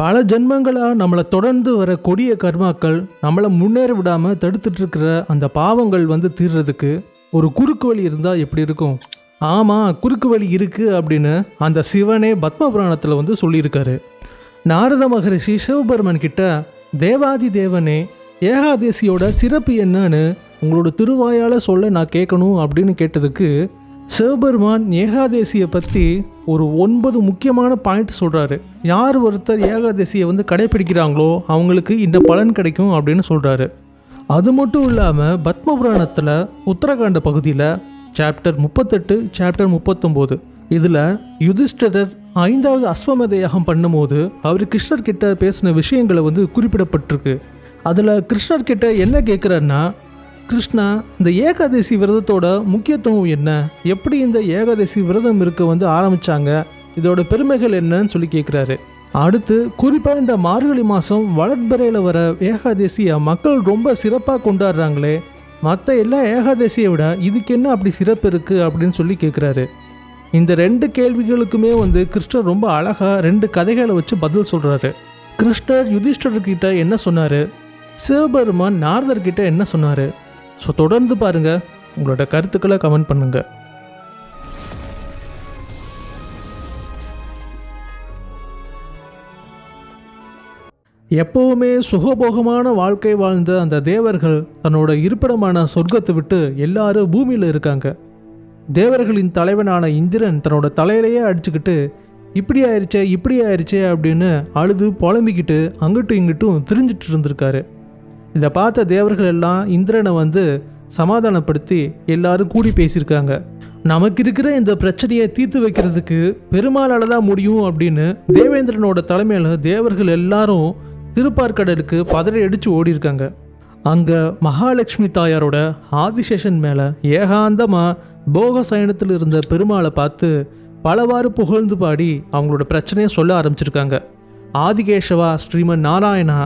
பல ஜென்மங்களாக நம்மளை தொடர்ந்து வர கொடிய கர்மாக்கள் நம்மளை முன்னேற விடாமல் தடுத்துட்டு இருக்கிற அந்த பாவங்கள் வந்து தீர்றதுக்கு ஒரு குறுக்கு வழி இருந்தால் எப்படி இருக்கும்? ஆமாம் குறுக்கு வழி இருக்குது அப்படின்னு அந்த சிவனே பத்ம புராணத்தில் வந்து சொல்லியிருக்காரு. நாரத மகரிஷி சிவபெருமன் கிட்ட தேவாதி தேவனே ஏகாதேசியோட சிறப்பு என்னன்னு உங்களோட திருவாயால் சொல்ல நான் கேட்கணும் அப்படின்னு கேட்டதுக்கு சிவபெருமான் ஏகாதேசியை பற்றி ஒரு ஒன்பது முக்கியமான பாயிண்ட் சொல்கிறாரு யார் ஒருத்தர் ஏகாதேசியை வந்து கடைப்பிடிக்கிறாங்களோ அவங்களுக்கு இந்த பலன் கிடைக்கும் அப்படின்னு சொல்கிறாரு அது மட்டும் இல்லாமல் பத்ம புராணத்தில் உத்தரகாண்ட பகுதியில் சாப்டர் முப்பத்தெட்டு சாப்டர் முப்பத்தொம்போது இதில் யுதிஷ்டரர் ஐந்தாவது அஸ்வமேத யாகம் பண்ணும்போது அவர் கிருஷ்ணர்கிட்ட பேசின விஷயங்களை வந்து குறிப்பிடப்பட்டிருக்கு. அதில் கிருஷ்ணர்கிட்ட என்ன கேட்குறாருன்னா கிருஷ்ணா இந்த ஏகாதசி விரதத்தோட முக்கியத்துவம் என்ன? எப்படி இந்த ஏகாதசி விரதம் இருக்க வந்து ஆரம்பிச்சாங்க? இதோட பெருமைகள் என்னன்னு சொல்லி கேட்குறாரு அடுத்து குறிப்பாக இந்த மார்கழி மாதம் வளர்பறையில் வர ஏகாதசியை மக்கள் ரொம்ப சிறப்பாக கொண்டாடுறாங்களே. மற்ற எல்லா ஏகாதசியை விட இதுக்கு என்ன அப்படி சிறப்பு இருக்குது அப்படின்னு சொல்லி கேட்குறாரு இந்த ரெண்டு கேள்விகளுக்குமே வந்து கிருஷ்ணர் ரொம்ப அழகாக ரெண்டு கதைகளை வச்சு பதில் சொல்கிறாரு கிருஷ்ணர் யுதிஷ்டர்கிட்ட என்ன சொன்னார்? சிவபெருமான் நாரதர்கிட்ட என்ன சொன்னார்? ஸோ தொடர்ந்து பாருங்கள் உங்களோட கருத்துக்களை கமெண்ட் பண்ணுங்கள் எப்பவுமே சுகபோகமான வாழ்க்கை வாழ்ந்த அந்த தேவர்கள் தன்னோட இருப்பிடமான சொர்க்கத்தை விட்டு எல்லாரும் பூமியில் இருக்காங்க. தேவர்களின் தலைவனான இந்திரன் தன்னோட தலையிலேயே அடிச்சுக்கிட்டு இப்படி ஆயிடுச்சே இப்படி ஆயிடுச்சே அப்படின்னு அழுது புலம்பிக்கிட்டு அங்கிட்டும் இங்கிட்டும் திரிஞ்சிட்டு இருந்திருக்காரு. இதை பார்த்த தேவர்கள் எல்லாம் இந்திரனை வந்து சமாதானப்படுத்தி எல்லாரும் கூடி பேசியிருக்காங்க. நமக்கு இருக்கிற இந்த பிரச்சனையை தீர்த்து வைக்கிறதுக்கு பெருமாளால் தான் முடியும் அப்படின்னு தேவேந்திரனோட தலைமையில் தேவர்கள் எல்லாரும் திருப்பார்கடலுக்கு பதறி அடித்து ஓடி இருக்காங்க அங்கே மகாலட்சுமி தாயாரோட ஆதிசேஷன் மேலே ஏகாந்தமாக போக சயனத்தில் இருந்த பெருமாளை பார்த்து பலவாறு புகழ்ந்து பாடி அவங்களோட பிரச்சனையை சொல்ல ஆரம்பிச்சிருக்காங்க. ஆதிகேஷவா ஸ்ரீமன் நாராயணா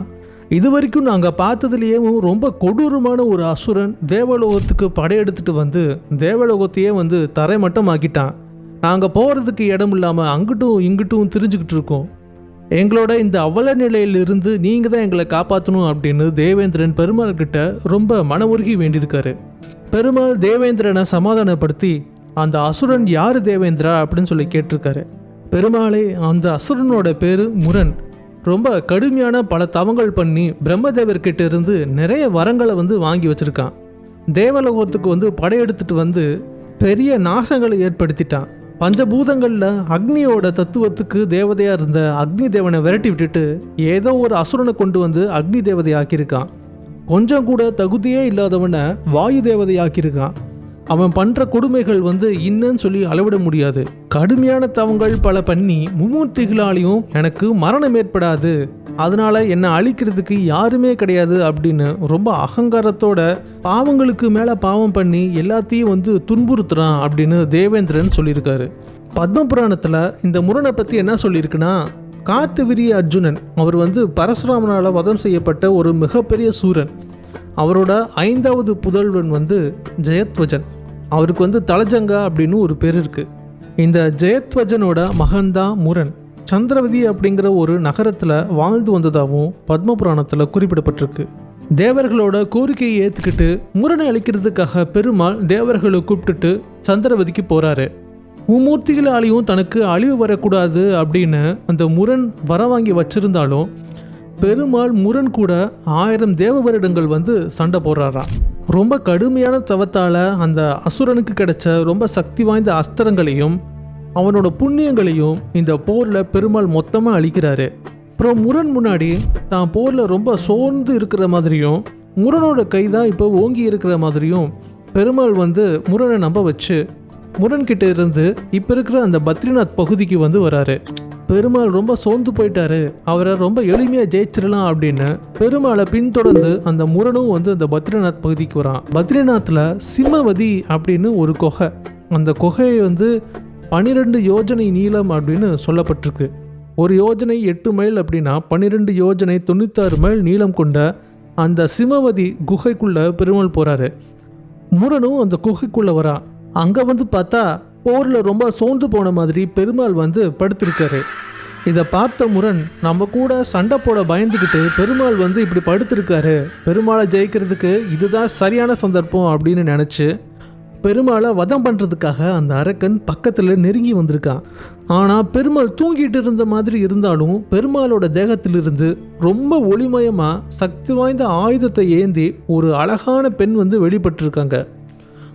இது வரைக்கும் நாங்கள் பார்த்ததுலேயே ரொம்ப கொடூரமான ஒரு அசுரன் தேவலோகத்துக்கு படையெடுத்துட்டு வந்து தேவலோகத்தையே வந்து தரைமட்டம் ஆக்கிட்டான் நாங்கள் போகிறதுக்கு இடம் இல்லாமல் அங்கிட்டும் இங்கிட்டும் திரிஞ்சுக்கிட்டு இருக்கோம். எங்களோட இந்த அவல நிலையிலிருந்து நீங்கள் தான் எங்களை காப்பாற்றணும் அப்படின்னு தேவேந்திரன் பெருமாள் கிட்ட ரொம்ப மனமுருகி வேண்டியிருக்காரு. பெருமாள் தேவேந்திரனை சமாதானப்படுத்தி அந்த அசுரன் யார் தேவேந்திரா அப்படின்னு சொல்லி கேட்டிருக்காரு. பெருமாளே அந்த அசுரனோட பேர் முரண். ரொம்ப கடுமையான பல தவங்கள் பண்ணி பிரம்மதேவர்கிட்ட இருந்து நிறைய வரங்களை வந்து வாங்கி வச்சுருக்கான். தேவலோகத்துக்கு வந்து படையெடுத்துட்டு வந்து பெரிய நாசங்களை ஏற்படுத்திட்டான். பஞ்சபூதங்களில் அக்னியோட தத்துவத்துக்கு தேவதையாக இருந்த அக்னி தேவனை விரட்டி விட்டுட்டு ஏதோ ஒரு அசுரனை கொண்டு வந்து அக்னி தேவதையாக்கியிருக்கான். கொஞ்சம் கூட தகுதியே இல்லாதவனை வாயு தேவதையாக்கியிருக்கான். அவன் பண்ணுற கொடுமைகள் வந்து இன்னன்னு சொல்லி அளவிட முடியாது. கடுமையான தவங்கள் பல பண்ணி மும்மூர்த்திகளாலையும் எனக்கு மரணம் ஏற்படாது. அதனால என்னை அழிக்கிறதுக்கு யாருமே கிடையாது அப்படின்னு ரொம்ப அகங்காரத்தோட பாவங்களுக்கு மேலே பாவம் பண்ணி எல்லாத்தையும் வந்து துன்புறுத்துறான் அப்படின்னு தேவேந்திரன் சொல்லியிருக்காரு. பத்ம புராணத்தில் இந்த முரணை பற்றி என்ன சொல்லியிருக்குன்னா கார்த்திவிரிய அர்ஜுனன் அவர் வந்து பரசுராமனால் வதம் செய்யப்பட்ட ஒரு மிகப்பெரிய சூரன். அவரோட ஐந்தாவது புதல்வன் வந்து ஜெயத்வஜன். அவருக்கு வந்து தலஜங்கா அப்படின்னு ஒரு பேர் இருக்குது இந்த ஜெயத்வஜனோட மகன்தான் முரண். சந்திரவதி அப்படிங்கிற ஒரு நகரத்தில் வாழ்ந்து வந்ததாகவும் பத்ம புராணத்தில் குறிப்பிடப்பட்டிருக்கு. தேவர்களோட கோரிக்கையை ஏற்றுக்கிட்டு முரணை அழிக்கிறதுக்காக பெருமாள் தேவர்களை கூப்பிட்டுட்டு சந்திரவதிக்கு போகிறாரு மும்மூர்த்திகளாலையும் தனக்கு அழிவு வரக்கூடாது அப்படின்னு அந்த முரண் வர வாங்கி வச்சிருந்தாலும் பெருமாள் முரண் கூட ஆயிரம் தேவ வருடங்கள் வந்து சண்டை போடுறாராம். ரொம்ப கடுமையான தவத்தால் அந்த அசுரனுக்கு கிடைச்ச ரொம்ப சக்தி வாய்ந்த அஸ்திரங்களையும் அவனோட புண்ணியங்களையும் இந்த போரில் பெருமாள் மொத்தமாக அழிக்கிறாரு. அப்புறம் முரண் முன்னாடி தான் போரில் ரொம்ப சோர்ந்து இருக்கிற மாதிரியும் முரனோட கை தான் இப்போ ஓங்கி இருக்கிற மாதிரியும் பெருமாள் வந்து முரணை நம்ப வச்சு முரண்கிட்ட இருந்து இப்போ இருக்கிற அந்த பத்ரிநாத் பகுதிக்கு வந்து வராரு. பெருமாள் ரொம்ப சோர்ந்து போயிட்டாரு. அவரை ரொம்ப எளிமையாக ஜெயிச்சிடலாம் அப்படின்னு. பெருமாளை பின்தொடர்ந்து அந்த முரணும் வந்து அந்த பத்ரிநாத் பகுதிக்கு வரான். பத்ரிநாத்தில் சிம்மவதி அப்படின்னு ஒரு குகை. அந்த குகையை வந்து பன்னிரெண்டு யோஜனை நீளம் அப்படின்னு சொல்லப்பட்டிருக்கு. ஒரு யோஜனை எட்டு மைல் அப்படின்னா பன்னிரெண்டு யோஜனை தொண்ணூத்தாறு மைல் நீளம் கொண்ட அந்த சிம்மவதி குகைக்குள்ள பெருமாள் போறாரு. முரனும் அந்த குகைக்குள்ள வரான். அங்கே வந்து பார்த்தா போரில் ரொம்ப சோர்ந்து போன மாதிரி பெருமாள் வந்து படுத்திருக்காரு. இதை பார்த்த முரண் நம்ம கூட சண்டை போட பயந்துக்கிட்டு பெருமாள் வந்து இப்படி படுத்திருக்காரு. பெருமாளை ஜெயிக்கிறதுக்கு இதுதான் சரியான சந்தர்ப்பம் அப்படின்னு நினச்சி பெருமாளை வதம் பண்ணுறதுக்காக அந்த அரக்கன் பக்கத்தில் நெருங்கி வந்திருக்கான். ஆனால் பெருமாள் தூங்கிட்டு இருந்த மாதிரி இருந்தாலும் பெருமாளோட தேகத்திலிருந்து ரொம்ப ஒளிமயமாக சக்தி வாய்ந்த ஆயுதத்தை ஏந்தி ஒரு அழகான பெண் வந்து வெளிப்பட்டிருக்காங்க.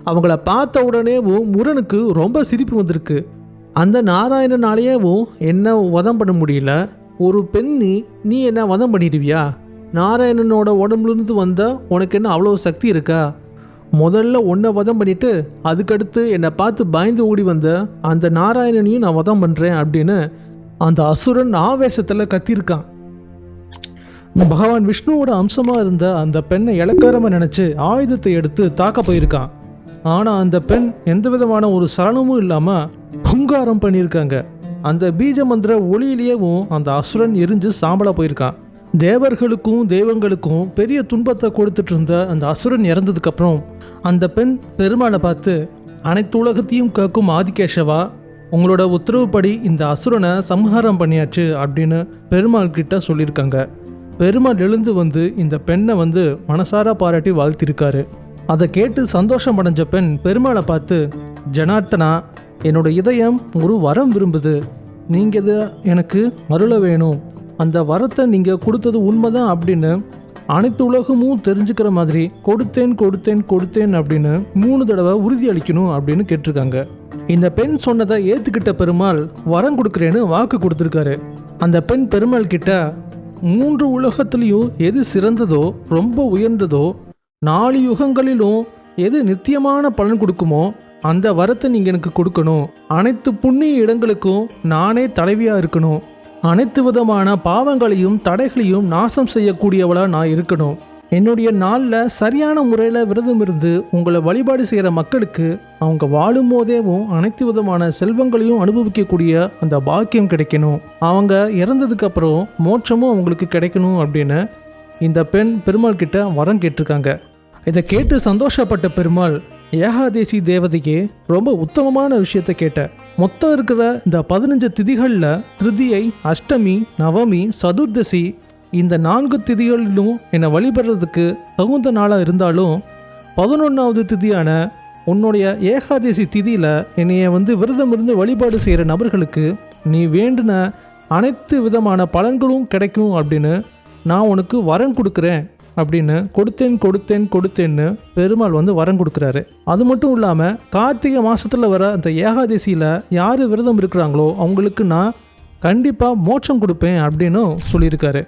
அவங்கள பார்த்த உடனேவும் முரனுக்கு ரொம்ப சிரிப்பு வந்திருக்கு. அந்த நாராயணனாலேயேவும் என்ன வதம் பண்ண முடியல? ஒரு பெண்ணி நீ என்ன வதம் பண்ணிடுவியா? நாராயணனோட உடம்புலேருந்து வந்த உனக்கு என்ன அவ்வளோ சக்தி இருக்கா? முதல்ல உன்னை வதம் பண்ணிட்டு அதுக்கடுத்து என்னை பார்த்து பயந்து ஓடி வந்த அந்த நாராயணனையும் நான் வதம் பண்ணுறேன் அப்படின்னு அந்த அசுரன் ஆவேசத்தில் கத்தியிருக்கான் பகவான் விஷ்ணுவோட அம்சமாக இருந்த அந்த பெண்ணை இலக்காரமாக நினச்சி ஆயுதத்தை எடுத்து தாக்க போயிருக்கான். ஆனால் அந்த பெண் எந்த விதமான ஒரு சலனமும் இல்லாமல் ஹுங்காரம் பண்ணியிருக்காங்க. அந்த பீஜ மந்திர ஒளியிலேயேவும் அந்த அசுரன் எரிஞ்சு சாம்பலாக போயிருக்கான். தேவர்களுக்கும் தெய்வங்களுக்கும் பெரிய துன்பத்தை கொடுத்துட்டு இருந்த அந்த அசுரன் இறந்ததுக்கப்புறம் அந்த பெண் பெருமாளை பார்த்து அனைத்து உலகத்தையும் கேட்கும் ஆதிகேஷவா உங்களோட உத்தரவுப்படி இந்த அசுரனை சம்ஹாரம் பண்ணியாச்சு அப்படின்னு பெருமாள் கிட்ட சொல்லியிருக்காங்க. பெருமாள் எழுந்து வந்து இந்த பெண்ணை வந்து மனசார பாராட்டி வாழ்த்திருக்காரு. அதை கேட்டு சந்தோஷம் அடைஞ்ச பெண் பெருமாளை பார்த்து ஜனார்த்தனா என்னோட இதயம் ஒரு வரம் விரும்புது. நீங்கள் இதை எனக்கு அருள வேணும். அந்த வரத்தை நீங்கள் கொடுத்தது உண்மைதான் அப்படின்னு அனைத்து உலகமும் தெரிஞ்சுக்கிற மாதிரி கொடுத்தேன் கொடுத்தேன் கொடுத்தேன் அப்படின்னு மூணு தடவை உறுதி அளிக்கணும் அப்படின்னு கேட்டிருக்காங்க. இந்த பெண் சொன்னதை ஏற்றுக்கிட்ட பெருமாள் வரம் கொடுக்குறேன்னு வாக்கு கொடுத்துருக்காரு. அந்த பெண் பெருமாள் கிட்ட மூன்று உலகத்துலேயும் எது சிறந்ததோ ரொம்ப உயர்ந்ததோ நாலு யுகங்களிலும் எது நித்தியமான பலன் கொடுக்குமோ அந்த வரத்தை நீங்கள் எனக்கு கொடுக்கணும். அனைத்து புண்ணிய இடங்களுக்கும் நானே தலைவியாக இருக்கணும். அனைத்து விதமான பாவங்களையும் தடைகளையும் நாசம் செய்யக்கூடியவளாக நான் இருக்கணும். என்னுடைய நாளில் சரியான முறையில் விரதம் இருந்து உங்களை வழிபாடு செய்கிற மக்களுக்கு அவங்க வாழும் போதேவும் அனைத்து விதமான செல்வங்களையும் அனுபவிக்கக்கூடிய அந்த பாக்கியம் கிடைக்கணும். அவங்க இறந்ததுக்கப்புறம் மோட்சமும் அவங்களுக்கு கிடைக்கணும் அப்படின்னு இந்த பெண் பெருமாள் கிட்ட வரம் கேட்டிருக்காங்க. இதை கேட்டு சந்தோஷப்பட்ட பெருமாள் ஏகாதேசி தேவதைக்கு ரொம்ப உத்தமமான விஷயத்த கேட்ட. மொத்தம் இருக்கிற இந்த பதினஞ்சு திதிகளில் திருதியை அஷ்டமி நவமி சதுர்தசி இந்த நான்கு திதிகளிலும் என்னை வழிபடுறதுக்கு தகுந்த நாளாக இருந்தாலும் பதினொன்றாவது திதியான உன்னுடைய ஏகாதசி திதியில் என்னைய வந்து விரதம் இருந்து வழிபாடு செய்கிற நபர்களுக்கு நீ வேண்டின அனைத்து விதமான பலன்களும் கிடைக்கும் அப்படின்னு நான் உனக்கு வரம் கொடுக்குறேன் அப்படின்னு கொடுத்தேன் கொடுத்தேன் கொடுத்தேன்னு பெருமாள் வந்து வரம் கொடுக்குறாரு. அது மட்டும் இல்லாமல் கார்த்திகை மாதத்தில் வர அந்த ஏகாதசியில் யார் விரதம் இருக்கிறாங்களோ அவங்களுக்கு நான் கண்டிப்பாக மோட்சம் கொடுப்பேன் அப்படின்னும் சொல்லியிருக்காரு.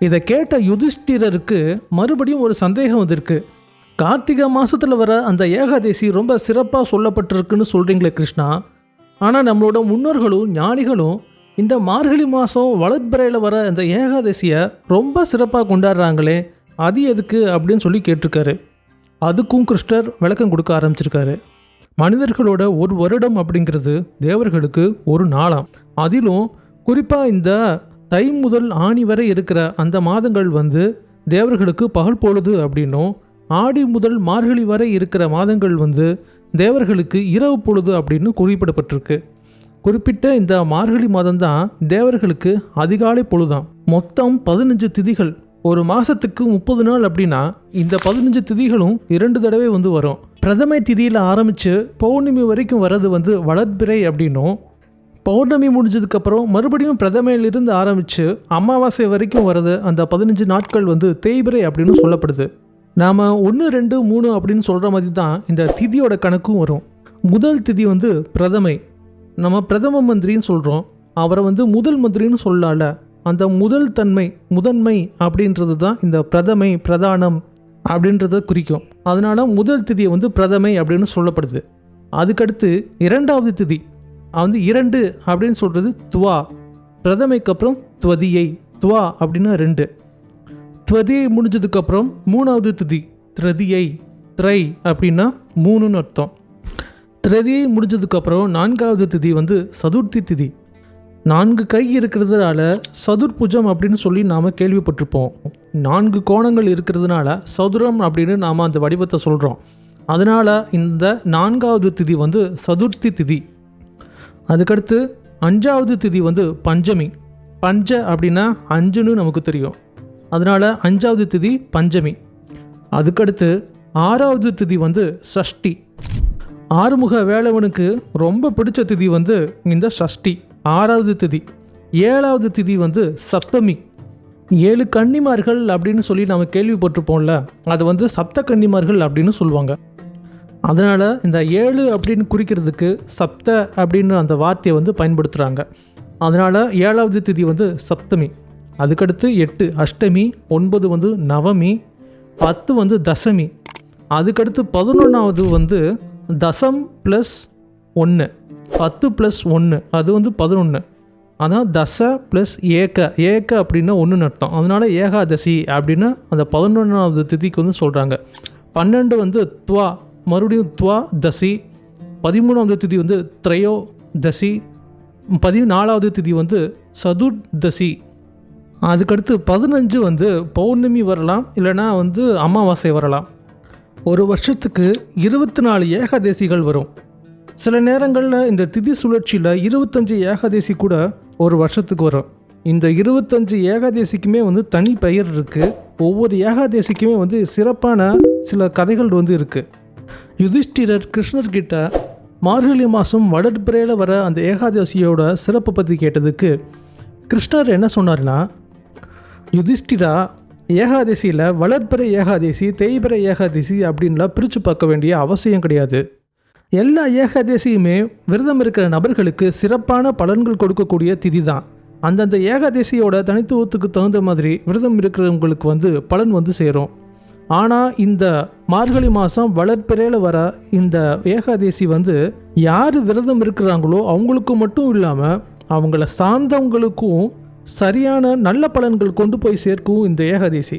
இதை கேட்ட யுதிஷ்டிரருக்கு மறுபடியும் ஒரு சந்தேகம் வந்திருக்கு. கார்த்திகை மாதத்தில் வர அந்த ஏகாதசி ரொம்ப சிறப்பாக சொல்லப்பட்டிருக்குன்னு சொல்கிறீங்களே கிருஷ்ணா. ஆனால் நம்மளோட முன்னோர்களும் ஞானிகளும் இந்த மார்கழி மாதம் வளர்பிறையில் வர இந்த ஏகாதசியை ரொம்ப சிறப்பாக கொண்டாடுறாங்களே அது எதுக்கு அப்படின்னு சொல்லி கேட்டிருக்காரு. அதுக்கும் கிருஷ்ணர் விளக்கம் கொடுக்க ஆரம்பிச்சிருக்காரு. மனிதர்களோட ஒரு வருடம் அப்படிங்கிறது தேவர்களுக்கு ஒரு நாளாம். அதிலும் குறிப்பாக இந்த தை முதல் ஆணி வரை இருக்கிற அந்த மாதங்கள் வந்து தேவர்களுக்கு பகல் பொழுது அப்படின்னும் ஆடி முதல் மார்கழி வரை இருக்கிற மாதங்கள் வந்து தேவர்களுக்கு இரவு பொழுது அப்படின்னு குறிப்பிடப்பட்டிருக்கு. குறிப்பிட்ட இந்த மார்கழி மாதம்தான் தேவர்களுக்கு அதிகாலை பொழுதான் மொத்தம் பதினஞ்சு திதிகள். ஒரு மாதத்துக்கு முப்பது நாள் அப்படின்னா இந்த பதினஞ்சு திதிகளும் இரண்டு தடவை வந்து வரும். பிரதமை திதியில் ஆரம்பித்து பௌர்ணமி வரைக்கும் வர்றது வந்து வளர்பிறை அப்படின்னும். பௌர்ணமி முடிஞ்சதுக்கப்புறம் மறுபடியும் பிரதமையிலிருந்து ஆரம்பித்து அமாவாசை வரைக்கும் வர்றது அந்த பதினஞ்சு நாட்கள் வந்து தேய்பிறை அப்படின்னு சொல்லப்படுது. நாம் ஒன்று ரெண்டு மூணு அப்படின்னு சொல்கிற மாதிரி தான் இந்த திதியோட கணக்கும் வரும். முதல் திதி வந்து பிரதமை. நம்ம பிரதம மந்திரின்னு சொல்கிறோம் அவரை வந்து முதல் மந்திரின்னு சொல்லலாம்ல அந்த முதல் தன்மை முதன்மை அப்படின்றது தான் இந்த பிரதமை பிரதானம் அப்படின்றத குறிக்கும். அதனால் முதல் திதியை வந்து பிரதமை அப்படின்னு சொல்லப்படுது. அதுக்கடுத்து இரண்டாவது திதி வந்து இரண்டு அப்படின்னு சொல்கிறது துவா. பிரதமைக்கு அப்புறம் துவதியை துவா அப்படின்னா ரெண்டு. துவதியை முடிஞ்சதுக்கப்புறம் மூணாவது திதி திரதியை திரை அப்படின்னா மூணுன்னு அர்த்தம். திரதியை முடிஞ்சதுக்கப்புறம் நான்காவது திதி வந்து சதுர்த்தி திதி. நான்கு கை இருக்கிறதுனால சதுர்புஜம் அப்படின்னு சொல்லி நாம் கேள்விப்பட்டிருப்போம். நான்கு கோணங்கள் இருக்கிறதுனால சதுரம் அப்படின்னு நாம் அந்த வடிவத்தை சொல்கிறோம் அதனால் இந்த நான்காவது திதி வந்து சதுர்த்தி திதி. அதுக்கடுத்து அஞ்சாவது திதி வந்து பஞ்சமி. பஞ்ச அப்படின்னா அஞ்சுன்னு நமக்கு தெரியும். அதனால் அஞ்சாவது திதி பஞ்சமி. அதுக்கடுத்து ஆறாவது திதி வந்து சஷ்டி. ஆறுமுக வேளவனுக்கு ரொம்ப பிடிச்ச திதி வந்து இந்த சஷ்டி ஆறாவது திதி. ஏழாவது திதி வந்து சப்தமி. ஏழு கன்னிமார்கள் அப்படின்னு சொல்லி நம்ம கேள்விப்பட்டிருப்போம்ல அது வந்து சப்த கன்னிமார்கள் அப்படின்னு சொல்லுவாங்க. அதனால் இந்த ஏழு அப்படின்னு குறிக்கிறதுக்கு சப்த அப்படின்னு அந்த வார்த்தையை வந்து பயன்படுத்துகிறாங்க அதனால் ஏழாவது திதி வந்து சப்தமி. அதுக்கடுத்து எட்டு அஷ்டமி ஒன்பது வந்து நவமி பத்து வந்து தசமி. அதுக்கடுத்து பதினொன்றாவது வந்து தசம் ப்ளஸ் ஒன்று பத்து ப்ளஸ் ஒன்று அது வந்து பதினொன்று அதான் தச ப்ளஸ் ஏக ஏக்க அப்படின்னா ஒன்று அர்த்தம். அதனால் ஏகாதசி அப்படின்னு அந்த பதினொன்றாவது திதிக்கு வந்து சொல்கிறாங்க பன்னெண்டு வந்து துவா மறுபடியும் துவா தசி பதிமூணாவது திதி வந்து த்ரையோ தசி பதினாலாவது திதி வந்து சதுர்தசி. அதுக்கடுத்து பதினஞ்சு வந்து பௌர்ணமி வரலாம் இல்லைனா வந்து அமாவாசை வரலாம். ஒரு வருஷத்துக்கு இருபத்தி நாலு ஏகாதேசிகள் வரும். சில நேரங்களில் இந்த திதி சுழற்சியில் இருபத்தஞ்சு ஏகாதேசி கூட ஒரு வருஷத்துக்கு வரும். இந்த இருபத்தஞ்சு ஏகாதேசிக்குமே வந்து தனி பெயர் இருக்குது ஒவ்வொரு ஏகாதேசிக்குமே வந்து சிறப்பான சில கதைகள் வந்து இருக்குது யுதிஷ்டிரர் கிருஷ்ணர்கிட்ட மார்கழி மாதம் வளர்பிறையில் வர அந்த ஏகாதசியோட சிறப்பை பற்றி கேட்டதுக்கு கிருஷ்ணர் என்ன சொன்னார்னா யுதிஷ்டிரா ஏகாதசியில் வளர்பிறை ஏகாதசி தேய்பிறை ஏகாதசி அப்படின்லாம் பிரித்து பார்க்க வேண்டிய அவசியம் கிடையாது. எல்லா ஏகாதசியுமே விரதம் இருக்கிற நபர்களுக்கு சிறப்பான பலன்கள் கொடுக்கக்கூடிய திதி தான் அந்தந்த ஏகாதசியோட தனித்துவத்துக்கு தகுந்த மாதிரி விரதம் இருக்கிறவங்களுக்கு வந்து பலன் வந்து சேரும். ஆனால் இந்த மார்கழி மாதம் வளர்ப்பிறையில் வர இந்த ஏகாதசி வந்து யார் விரதம் இருக்கிறாங்களோ அவங்களுக்கு மட்டும் இல்லாமல் அவங்கள சார்ந்தவங்களுக்கும் சரியான நல்ல பலன்கள் கொண்டு போய் சேர்க்கும் இந்த ஏகாதசி.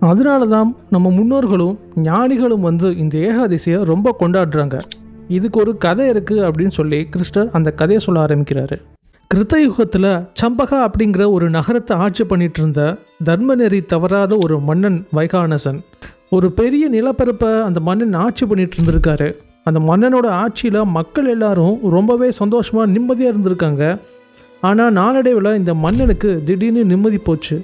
அதனால தான் நம்ம முன்னோர்களும் ஞானிகளும் வந்து இந்த ஏகாதசியை ரொம்ப கொண்டாடுறாங்க. இதுக்கு ஒரு கதை இருக்குது அப்படின்னு சொல்லி கிருஷ்ணர் அந்த கதையை சொல்ல ஆரம்பிக்கிறாரு. கிருத்தயுகத்தில் சம்பகா அப்படிங்கிற ஒரு நகரத்தை ஆட்சி பண்ணிட்டு இருந்த தர்மநெறி தவறாத ஒரு மன்னன் வைகானசன் ஒரு பெரிய நிலப்பரப்பை அந்த மன்னன் ஆட்சி பண்ணிட்டு இருந்திருக்காரு அந்த மன்னனோட ஆட்சியில் மக்கள் எல்லாரும் ரொம்பவே சந்தோஷமாக நிம்மதியாக இருந்திருக்காங்க. ஆனால் நாளடைவில் இந்த மன்னனுக்கு திடீர்னு நிம்மதி போச்சு.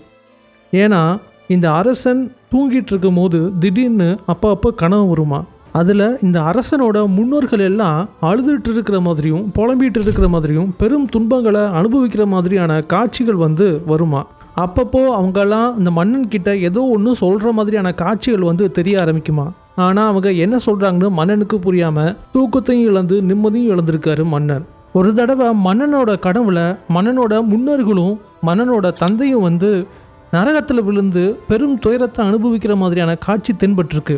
ஏன்னா இந்த அரசன் தூங்கிட்டு இருக்கும்போது திடீர்னு அப்போ அப்போ கனவு வருமா? அதில் இந்த அரசனோட முன்னோர்கள் எல்லாம் அழுதுட்டு இருக்கிற மாதிரியும் புலம்பிட்டு இருக்கிற மாதிரியும் பெரும் துன்பங்களை அனுபவிக்கிற மாதிரியான காட்சிகள் வந்து வருமா? அப்பப்போ அவங்கெல்லாம் இந்த மன்னன் கிட்ட ஏதோ ஒன்று சொல்கிற மாதிரியான காட்சிகள் வந்து தெரிய ஆரம்பிக்குமா? ஆனால் அவங்க என்ன சொல்கிறாங்கன்னு மன்னனுக்கு புரியாமல் தூக்கத்தையும் இழந்து நிம்மதியும் இழந்திருக்காரு மன்னன். ஒரு தடவை மன்னனோட கனவுல மன்னனோட முன்னோர்களும் மன்னனோட தந்தையும் வந்து நரகத்தில் விழுந்து பெரும் துயரத்தை அனுபவிக்கிற மாதிரியான காட்சி தென்பட்டிருக்கு.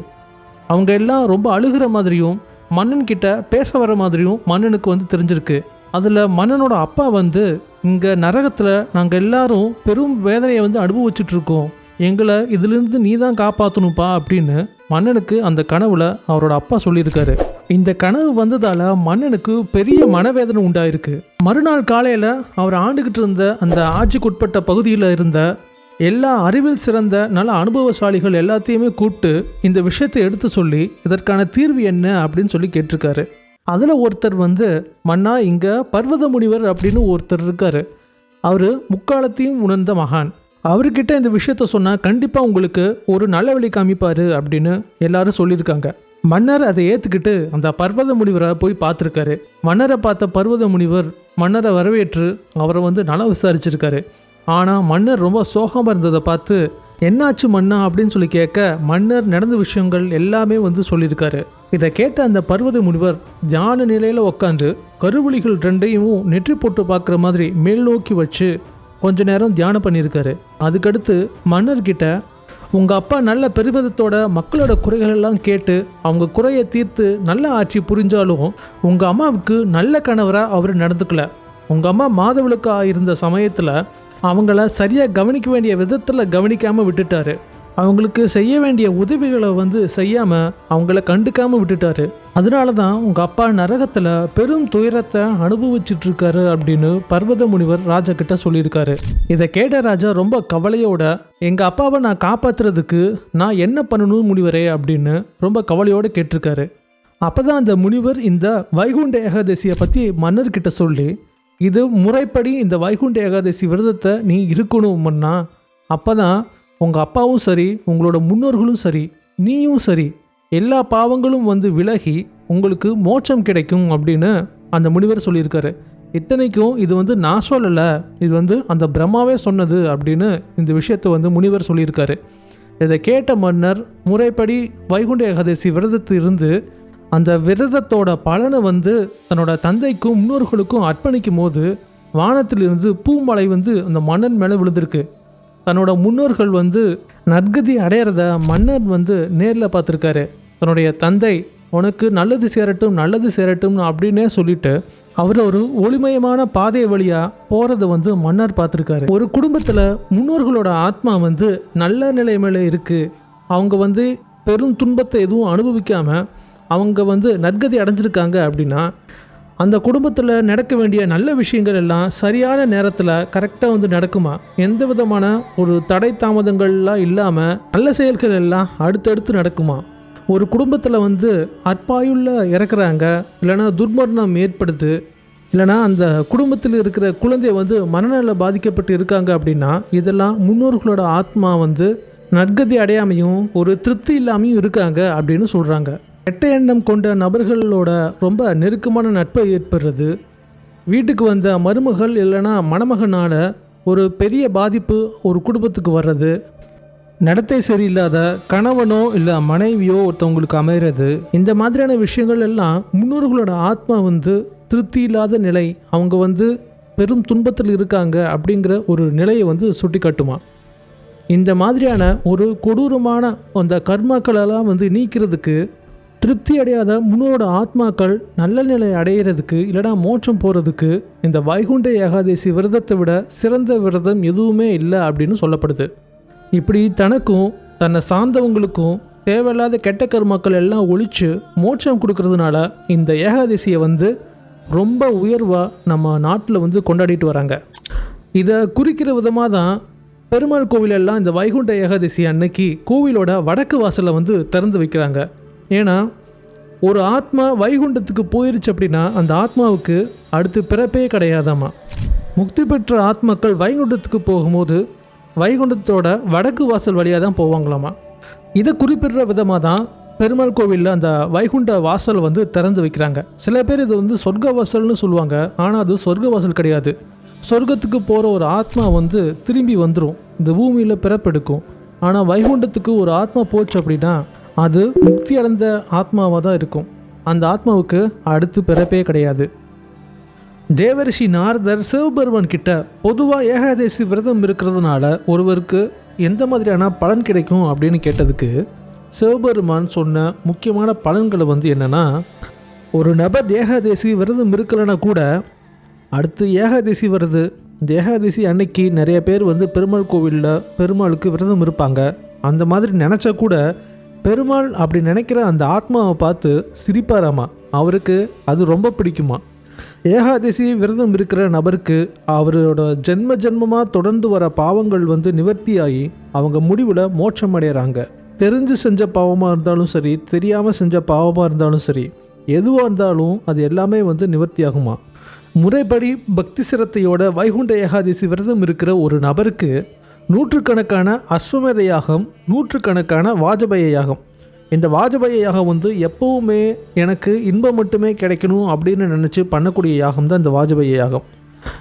அவங்க எல்லாம் ரொம்ப அழுகிற மாதிரியும் மன்னன் கிட்ட பேச வர மாதிரியும் மன்னனுக்கு வந்து தெரிஞ்சிருக்கு. அதில் மன்னனோட அப்பா வந்து இங்கே நரகத்தில் நாங்கள் எல்லாரும் பெரும் வேதனையை வந்து அனுபவிச்சுட்ருக்கோம். எங்களை இதிலிருந்து நீ தான் காப்பாற்றணும்ப்பா அப்படின்னு மன்னனுக்கு அந்த கனவுல அவரோட அப்பா சொல்லியிருக்காரு. இந்த கனவு வந்ததால மன்னனுக்கு பெரிய மனவேதனை உண்டாயிருக்கு. மறுநாள் காலையில் அவர் ஆண்டுகிட்டு இருந்த அந்த ஆட்சிக்குட்பட்ட பகுதியில் இருந்த எல்லா அறிவில் சிறந்த நல்ல அனுபவசாலிகள் எல்லாத்தையுமே கூப்பிட்டு இந்த விஷயத்தை எடுத்து சொல்லி இதற்கான தீர்வு என்ன அப்படின்னு சொல்லி கேட்டிருக்காரு. அதில் ஒருத்தர் வந்து மன்னா இங்கே பர்வத முனிவர் அப்படின்னு ஒருத்தர் இருக்காரு. அவர் முக்காலத்தையும் உணர்ந்த மகான். அவர்கிட்ட இந்த விஷயத்த சொன்னால் கண்டிப்பாக உங்களுக்கு ஒரு நல்ல வழி காமிப்பார் அப்படின்னு எல்லாரும் சொல்லியிருக்காங்க. மன்னர் அதை ஏற்றுக்கிட்டு அந்த பர்வத முனிவரை போய் பார்த்துருக்காரு. மன்னரை பார்த்த பர்வத முனிவர் மன்னரை வரவேற்று அவரை வந்து நலம் விசாரிச்சிருக்காரு. ஆனால் மன்னர் ரொம்ப சோகமாக இருந்ததை பார்த்து என்னாச்சு மன்னா? அப்படின்னு சொல்லி கேட்க மன்னர் நடந்த விஷயங்கள் எல்லாமே வந்து சொல்லியிருக்காரு. இதை கேட்ட அந்த பர்வத முனிவர் தியான நிலையில் உட்காந்து கருவழிகள் ரெண்டையும் நெற்றி போட்டு பார்க்குற மாதிரி மேல் நோக்கி வச்சு கொஞ்ச நேரம் தியானம் பண்ணியிருக்காரு. அதுக்கடுத்து மன்னர்கிட்ட உங்கள் அப்பா நல்ல பெருமிதத்தோட மக்களோட குறைகள் எல்லாம் கேட்டு அவங்க குறையை தீர்த்து நல்ல ஆட்சி புரிஞ்சாலும் உங்கள் அம்மாவுக்கு நல்ல கணவராக அவர் நடந்துக்கல. உங்கள் அம்மா மாதவிளக்கா இருந்த சமயத்தில் அவங்கள சரியாக கவனிக்க வேண்டிய விதத்தில் கவனிக்காமல் விட்டுட்டாரு. அவங்களுக்கு செய்ய வேண்டிய உதவிகளை வந்து செய்யாமல் அவங்கள கண்டுக்காமல் விட்டுட்டாரு. அதனால தான் உங்கள் அப்பா நரகத்தில் பெரும் துயரத்தை அனுபவிச்சுட்டு இருக்காரு அப்படின்னு பர்வத முனிவர் ராஜா கிட்ட சொல்லியிருக்காரு. இதை கேட்ட ராஜா ரொம்ப கவலையோட எங்கள் அப்பாவை நான் காப்பாற்றுறதுக்கு நான் என்ன பண்ணணும் முனிவரே? அப்படின்னு ரொம்ப கவலையோடு கேட்டிருக்காரு. அப்போ தான் அந்த முனிவர் இந்த வைகுண்ட ஏகாதசியை பற்றி மன்னர்கிட்ட சொல்லி இது முறைப்படி இந்த வைகுண்ட ஏகாதசி விரதத்தை நீ இருக்கணும்னா அப்போ தான் உங்கள் அப்பாவும் சரி உங்களோட முன்னோர்களும் சரி நீயும் சரி எல்லா பாவங்களும் வந்து விலகி உங்களுக்கு மோட்சம் கிடைக்கும் அப்படின்னு அந்த முனிவர் சொல்லியிருக்காரு. இத்தனைக்கும் இது வந்து நான் சொல்லலை இது வந்து அந்த பிரம்மாவே சொன்னது அப்படின்னு இந்த விஷயத்தை வந்து முனிவர் சொல்லியிருக்காரு. இதை கேட்ட மன்னர் முறைப்படி வைகுண்ட ஏகாதசி விரதத்திலிருந்து அந்த விரதத்தோட பலனை வந்து தன்னோட தந்தைக்கும் முன்னோர்களுக்கும் அர்ப்பணிக்கும் போது வானத்திலிருந்து பூமலை வந்து அந்த மன்னன் மேலே விழுந்திருக்கு. தன்னோட முன்னோர்கள் வந்து நற்கதி அடையிறத மன்னர் வந்து நேரில் பார்த்துருக்காரு. தன்னுடைய தந்தை உனக்கு நல்லது சேரட்டும் நல்லது சேரட்டும்னு அப்படின்னே சொல்லிட்டு அவர் ஒரு ஒளிமயமான பாதை வழியாக போகிறத வந்து மன்னர் பார்த்துருக்காரு. ஒரு குடும்பத்தில் முன்னோர்களோட ஆத்மா வந்து நல்ல நிலைமையில இருக்குது அவங்க வந்து பெரும் துன்பத்தை எதுவும் அனுபவிக்காமல் அவங்க வந்து நற்கதி அடைஞ்சிருக்காங்க அப்படின்னா அந்த குடும்பத்தில் நடக்க வேண்டிய நல்ல விஷயங்கள் எல்லாம் சரியான நேரத்தில் கரெக்டாக வந்து நடக்குமா? எந்த விதமான ஒரு தடை தாமதங்கள்லாம் இல்லாமல் நல்ல செயல்கள் எல்லாம் அடுத்தடுத்து நடக்குமா? ஒரு குடும்பத்தில் வந்து அற்பாயுள்ள இறக்குறாங்க இல்லைன்னா துர்மரணம் ஏற்படுது இல்லைனா அந்த குடும்பத்தில் இருக்கிற குழந்தை வந்து மனநல பாதிக்கப்பட்டு இருக்காங்க அப்படின்னா இதெல்லாம் முன்னோர்களோட ஆத்மா வந்து நற்கதி அடையாமையும் ஒரு திருப்தி இல்லாமையும் இருக்காங்க அப்படின்னு சொல்கிறாங்க கெட்ட எண்ணம் கொண்ட நபர்களோட ரொம்ப நெருக்கமான நட்பை ஏற்படுறது. வீட்டுக்கு வந்த மருமகள் இல்லைன்னா மணமகனால் ஒரு பெரிய பாதிப்பு ஒரு குடும்பத்துக்கு வர்றது. நடத்தை சரியில்லாத கணவனோ இல்லை மனைவியோ ஒருத்தவங்களுக்கு அமைகிறது இந்த மாதிரியான விஷயங்கள் எல்லாம் முன்னோர்களோட ஆத்மா வந்து திருப்தி இல்லாத நிலை. அவங்க வந்து பெரும் துன்பத்தில் இருக்காங்க அப்படிங்கிற ஒரு நிலையை வந்து சுட்டி காட்டுமா இந்த மாதிரியான ஒரு கொடூரமான அந்த கர்மாக்களெல்லாம் வந்து நீக்கிறதுக்கு திருப்தி அடையாத முன்னோட ஆத்மாக்கள் நல்ல நிலை அடையிறதுக்கு இல்லைனா மோட்சம் போகிறதுக்கு இந்த வைகுண்ட ஏகாதசி விரதத்தை விட சிறந்த விரதம் எதுவுமே இல்லை அப்படின்னு சொல்லப்படுது. இப்படி தனக்கும் தன்னை சார்ந்தவங்களுக்கும் தேவையில்லாத கெட்ட கர்மாக்கள் எல்லாம் ஒழிச்சு மோட்சம் கொடுக்கறதுனால இந்த ஏகாதசியை வந்து ரொம்ப உயர்வாக நம்ம நாட்டில் வந்து கொண்டாடிட்டு வராங்க. இதை குறிக்கிற விதமாக தான் பெருமாள் கோவிலெல்லாம் இந்த வைகுண்ட ஏகாதசி அன்னைக்கு கோவிலோட வடக்கு வாசலை வந்து திறந்து வைக்கிறாங்க. ஏன்னா ஒரு ஆத்மா வைகுண்டத்துக்கு போயிருச்சு அப்படின்னா அந்த ஆத்மாவுக்கு அடுத்து பிறப்பே கிடையாதாமா? முக்தி பெற்ற ஆத்மாக்கள் வைகுண்டத்துக்கு போகும்போது வைகுண்டத்தோட வடக்கு வாசல் வழியாக தான் போவாங்களாமா? இதை குறிப்பிடுற விதமாக தான் பெருமாள் கோவிலில் அந்த வைகுண்ட வாசல் வந்து திறந்து வைக்கிறாங்க. சில பேர் இது வந்து சொர்க்க வாசல்னு சொல்லுவாங்க. ஆனால் அது சொர்க்க வாசல் கிடையாது. சொர்க்கத்துக்கு போகிற ஒரு ஆத்மா வந்து திரும்பி வந்துடும் இந்த பூமியில் பிறப்பெடுக்கும். ஆனால் வைகுண்டத்துக்கு ஒரு ஆத்மா போச்சு அப்படின்னா அது முக்தி அடைந்த ஆத்மாவாக தான் இருக்கும். அந்த ஆத்மாவுக்கு அடுத்து பிறப்பே கிடையாது. தேவரிஷி நாரதர் சிவபெருமான் கிட்ட பொதுவாக ஏகாதசி விரதம் இருக்கிறதுனால ஒருவருக்கு எந்த மாதிரியான பலன் கிடைக்கும் அப்படின்னு கேட்டதுக்கு சிவபெருமான் சொன்ன முக்கியமான பலன்களை வந்து என்னென்னா ஒரு நபர் ஏகாதேசி விரதம் இருக்கலைன்னா கூட அடுத்து ஏகாதசி வருது. இந்த ஏகாதேசி அன்னைக்கு நிறைய பேர் வந்து பெருமாள் கோவிலில் பெருமாளுக்கு விரதம் இருப்பாங்க. அந்த மாதிரி நினச்சா கூட பெருமாள் அப்படி நினைக்கிற அந்த ஆத்மாவை பார்த்து சிரிப்பாராமா அவருக்கு அது ரொம்ப பிடிக்குமா? ஏகாதசி விரதம் இருக்கிற நபருக்கு அவரோட ஜென்ம ஜென்மமாக தொடர்ந்து வர பாவங்கள் வந்து நிவர்த்தியாகி அவங்க முடிவில் மோட்சம் அடைகிறாங்க தெரிஞ்சு செஞ்ச பாவமாக இருந்தாலும் சரி தெரியாமல் செஞ்ச பாவமாக இருந்தாலும் சரி எதுவாக இருந்தாலும் அது எல்லாமே வந்து நிவர்த்தியாகுமா? முறைப்படி பக்தி சிரத்தையோட வைகுண்ட ஏகாதசி விரதம் இருக்கிற ஒரு நபருக்கு நூற்றுக்கணக்கான அஸ்வமேத யாகம் நூற்றுக்கணக்கான வாஜபேய யாகம் இந்த வாஜபேய யாகம் வந்து எப்பவுமே எனக்கு இன்பம் மட்டுமே கிடைக்கணும் அப்படின்னு நினச்சி பண்ணக்கூடிய யாகம் தான் இந்த வாஜபேய யாகம்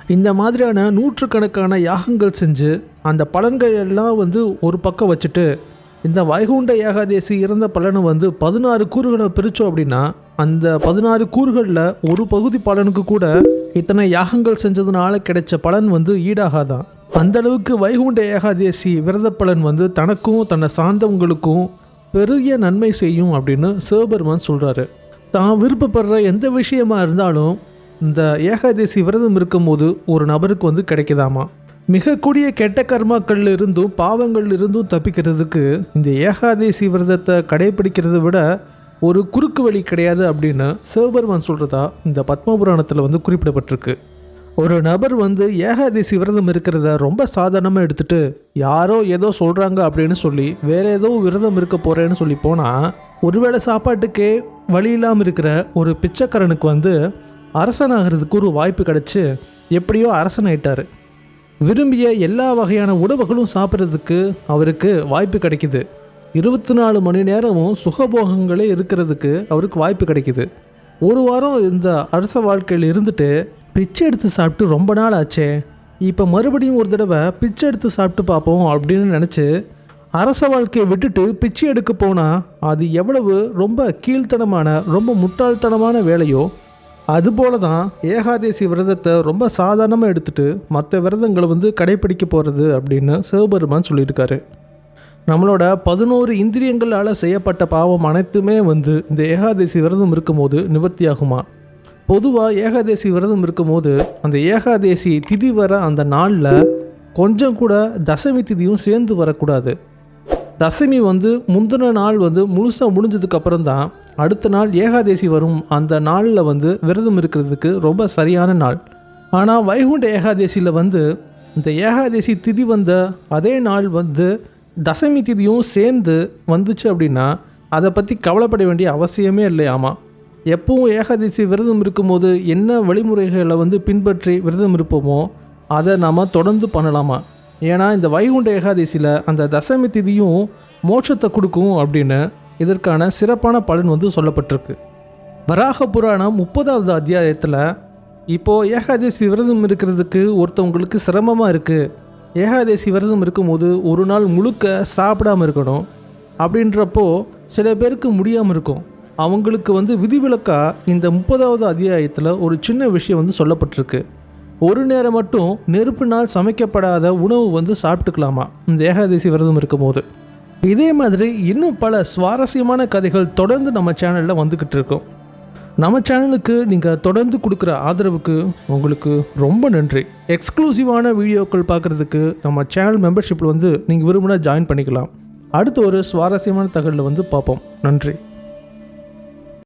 இந்த மாதிரியான நூற்றுக்கணக்கான யாகங்கள் செஞ்சு அந்த பலன்கள் எல்லாம் வந்து ஒரு பக்கம் வச்சுட்டு இந்த வைகுண்ட ஏகாதேசி இறந்த பலனை வந்து பதினாறு கூறுகளை பிரித்தோம் அப்படின்னா அந்த பதினாறு கூறுகளில் ஒரு பகுதி பலனுக்கு கூட இத்தனை யாகங்கள் செஞ்சதுனால கிடைச்ச பலன் வந்து ஈடாகாதான். அந்த அளவுக்கு வைகுண்ட ஏகாதேசி விரத பலன் வந்து தனக்கும் தன்னை சார்ந்தவங்களுக்கும் பெரிய நன்மை செய்யும் அப்படின்னு சிவபெருமான் சொல்கிறாரு தான் விருப்பப்படுற எந்த விஷயமா இருந்தாலும் இந்த ஏகாதசி விரதம் இருக்கும்போது ஒரு நபருக்கு வந்து கிடைக்குதாமா? மிக கூடிய கெட்ட கர்மாக்கள் இருந்தும் பாவங்கள் இருந்தும் தப்பிக்கிறதுக்கு இந்த ஏகாதசி விரதத்தை கடைபிடிக்கிறதை விட ஒரு குறுக்கு வழி கிடையாது அப்படின்னு சிவபெருமான் சொல்கிறதா இந்த பத்மபுராணத்தில் வந்து குறிப்பிடப்பட்டிருக்கு. ஒரு நபர் வந்து ஏகாதசி விரதம் இருக்கிறத ரொம்ப சாதாரணமாக எடுத்துட்டு யாரோ ஏதோ சொல்கிறாங்க அப்படின்னு சொல்லி வேற ஏதோ விரதம் இருக்க போகிறேன்னு சொல்லி போனால் ஒருவேளை சாப்பாட்டுக்கே வழி இல்லாமல் இருக்கிற ஒரு பிச்சைக்காரனுக்கு வந்து அரசனாகிறதுக்கு ஒரு வாய்ப்பு கிடச்சி எப்படியோ அரசனாயிட்டார். விரும்பிய எல்லா வகையான உணவுகளும் சாப்பிட்றதுக்கு அவருக்கு வாய்ப்பு கிடைக்குது. இருபத்தி நாலு மணி நேரமும் சுகபோகங்களே இருக்கிறதுக்கு அவருக்கு வாய்ப்பு கிடைக்குது. ஒரு வாரம் இந்த அரச வாழ்க்கையில் இருந்துட்டு பிச்சை எடுத்து சாப்பிட்டு ரொம்ப நாள் ஆச்சே. இப்போ மறுபடியும் ஒரு தடவை பிச்சை எடுத்து சாப்பிட்டு பார்ப்போம் அப்படின்னு நினச்சி அரச வாழ்க்கையை விட்டுட்டு பிச்சை எடுக்க போனால் அது எவ்வளவு ரொம்ப கீழ்த்தனமான ரொம்ப முட்டாள்தனமான வேலையோ? அதுபோல தான் ஏகாதேசி விரதத்தை ரொம்ப சாதாரணமாக எடுத்துகிட்டு மற்ற விரதங்களை வந்து கடைப்பிடிக்க போகிறது அப்படின்னு சிவபெருமான் சொல்லியிருக்காரு. நம்மளோட பதினோரு இந்திரியங்களால் செய்யப்பட்ட பாவம் அனைத்துமே வந்து இந்த ஏகாதேசி விரதம் இருக்கும்போது நிவர்த்தியாகுமா? பொதுவாக ஏகாதேசி விரதம் இருக்கும்போது அந்த ஏகாதேசி திதி வர அந்த நாளில் கொஞ்சம் கூட தசமி திதியும் சேர்ந்து வரக்கூடாது. தசமி வந்து முந்தின நாள் வந்து முழுசாக முடிஞ்சதுக்கு அப்புறம் தான் அடுத்த நாள் ஏகாதேசி வரும். அந்த நாளில் வந்து விரதம் இருக்கிறதுக்கு ரொம்ப சரியான நாள். ஆனால் வைகுண்ட ஏகாதேசியில் வந்து இந்த ஏகாதேசி திதி வந்த அதே நாள் வந்து தசமி திதியும் சேர்ந்து வந்துச்சு அப்படின்னா அதை பற்றி கவலைப்பட வேண்டிய அவசியமே இல்லையாமா? எப்பவும் ஏகாதசி விரதம் இருக்கும்போது என்ன வழிமுறைகளை வந்து பின்பற்றி விரதம் இருப்போமோ அதை நாம் தொடர்ந்து பண்ணலாமா? ஏன்னா இந்த வைகுண்ட ஏகாதசியில் அந்த தசமி திதியும் மோட்சத்தை கொடுக்கும் அப்படின்னு இதற்கான சிறப்பான பலன் வந்து சொல்லப்பட்டிருக்கு. வராக புராணம் முப்பதாவது அத்தியாயத்தில் இப்போது ஏகாதசி விரதம் இருக்கிறதுக்கு ஒருத்தவங்களுக்கு சிரமமாக இருக்குது ஏகாதசி விரதம் இருக்கும்போது ஒரு நாள் முழுக்க சாப்பிடாம இருக்கணும். அப்படின்றப்போ சில பேருக்கு முடியாமல் இருக்கும். அவங்களுக்கு வந்து விதிவிலக்காக இந்த முப்பதாவது அத்தியாயத்தில் ஒரு சின்ன விஷயம் வந்து சொல்லப்பட்டிருக்கு. ஒரு நேரம் மட்டும் நெருப்பினால் சமைக்கப்படாத உணவு வந்து சாப்பிட்டுக்கலாமா? இந்த ஏகாதசி விரதம் இருக்கும்போது. இதே மாதிரி இன்னும் பல சுவாரஸ்யமான கதைகள் தொடர்ந்து நம்ம சேனலில் வந்துக்கிட்டு இருக்கோம். நம்ம சேனலுக்கு நீங்கள் தொடர்ந்து கொடுக்குற ஆதரவுக்கு உங்களுக்கு ரொம்ப நன்றி. எக்ஸ்க்ளூசிவான வீடியோக்கள் பார்க்குறதுக்கு நம்ம சேனல் மெம்பர்ஷிப்பில் வந்து நீங்கள் விரும்பினா ஜாயின் பண்ணிக்கலாம். அடுத்து ஒரு சுவாரஸ்யமான தகவலில் வந்து பார்ப்போம். நன்றி.